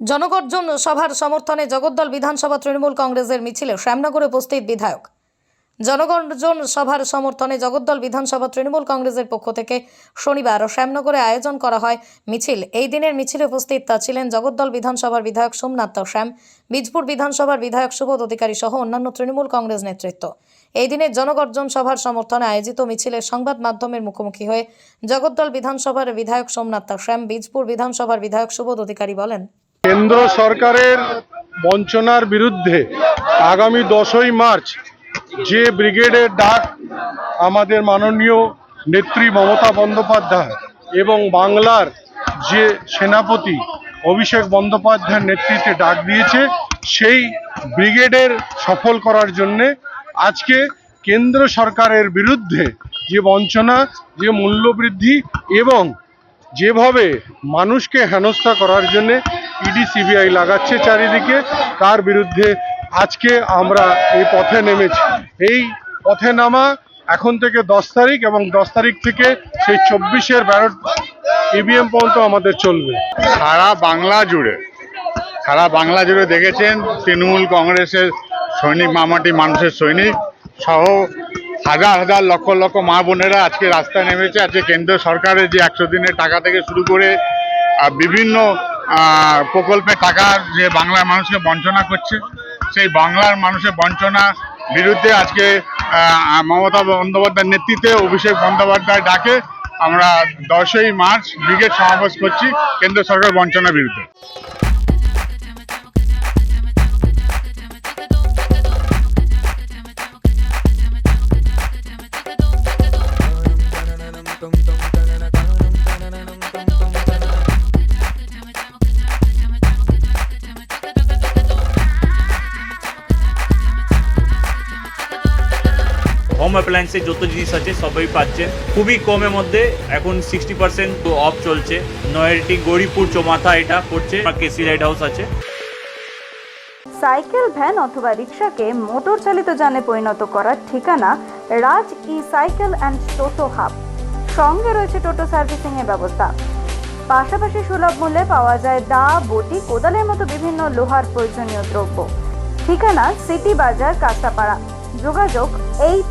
জনগর্জন সভার সমর্থনে জগদ্দল বিধানসভা তৃণমূল কংগ্রেসের মিছিলে শ্যামনগরে উপস্থিত বিধায়ক। জনগর্জন সভার সমর্থনে জগদ্দল বিধানসভা তৃণমূল কংগ্রেসের পক্ষ থেকে শনিবার শ্যামনগরে আয়োজন করা হয় মিছিল। এই দিনের মিছিলে উপস্থিত ছিলেন জগদ্দল বিধানসভার বিধায়ক সোমনাথ শ্যাম, বীজপুর বিধানসভার বিধায়ক সুবোধ অধিকারী সহ অন্যান্য তৃণমূল কংগ্রেস নেতৃত্ব। এই দিনের জনগর্জন সভার সমর্থনে আয়োজিত মিছিলে সংবাদ মাধ্যমের মুখোমুখি হয়ে জগদ্দল বিধানসভার বিধায়ক সোমনাথ শ্যাম, বীজপুর বিধানসভার বিধায়ক সুবোধ অধিকারী বলেন কেন্দ্র সরকারের বঞ্চনার বিরুদ্ধে আগামী দশই মার্চ যে ব্রিগেডের ডাক আমাদের মাননীয় নেত্রী মমতা বন্দ্যোপাধ্যায় এবং বাংলার যে সেনাপতি অভিষেক বন্দ্যোপাধ্যায়ের নেতৃত্বে ডাক দিয়েছে, সেই ব্রিগেডের সফল করার জন্যে আজকে কেন্দ্র সরকারের বিরুদ্ধে যে বঞ্চনা, যে মূল্যবৃদ্ধি এবং যেভাবে মানুষকে হেনস্থা করার জন্য ইডি সিবিআই লাগাচ্ছে চারিদিকে, তার বিরুদ্ধে আজকে আমরা এই পথে নেমেছি। এই পথে নামা এখন থেকে দশ তারিখ এবং দশ তারিখ থেকে সেই চব্বিশের ব্যালট ইভিএম পর্যন্ত আমাদের চলবে। সারা বাংলা জুড়ে, সারা বাংলা জুড়ে দেখেছেন তৃণমূল কংগ্রেসের সৈনিক, মামাটি মানুষের সৈনিক সহ হাজার হাজার লক্ষ লক্ষ মা বোনেরা আজকে রাস্তায় নেমেছে। আজকে কেন্দ্র সরকারের যে একশো দিনের টাকা থেকে শুরু করে বিভিন্ন আহ, প্রকল্পের টাকার যে বাংলার মানুষকে বঞ্চনা করছে সেই বাংলার মানুষের বঞ্চনা বিরুদ্ধে আজকে মমতা বন্দ্যোপাধ্যায়ের নেতৃত্বে অভিষেক বন্দ্যোপাধ্যায় ডাকে। আমরা দশই মার্চ ব্রিগেড সমাবেশ করছি কেন্দ্র সরকার বঞ্চনার বিরুদ্ধে। হোম অ্যাপ্লায়েন্সের যত জিনিস আছে, সবই পাচ্ছেন। খুবই কমের মধ্যে এখন সিক্সটি পার্সেন্ট অফ চলছে। নয়ারটি গৌরীপুর চৌমাথা এটা পড়ছে কেসি লাইট হাউস আছে। সাইকেল, ভ্যান অথবা রিক্সাকে মোটর চালিত যানে পরিণত করার ঠিকানা Raj E cycle and toto hub. সঙ্গে রয়েছে টোটো সার্ভিসিং এর ব্যবস্থা। পাশাপাশি সুলভ মূল্যে পাওয়া যায় দা বটি, কোদালের মতো বিভিন্ন লোহার প্রয়োজনীয় দ্রব্য। ঠিকানা সিটি বাজার কাঁচাপাড়া যোগাযোগ eight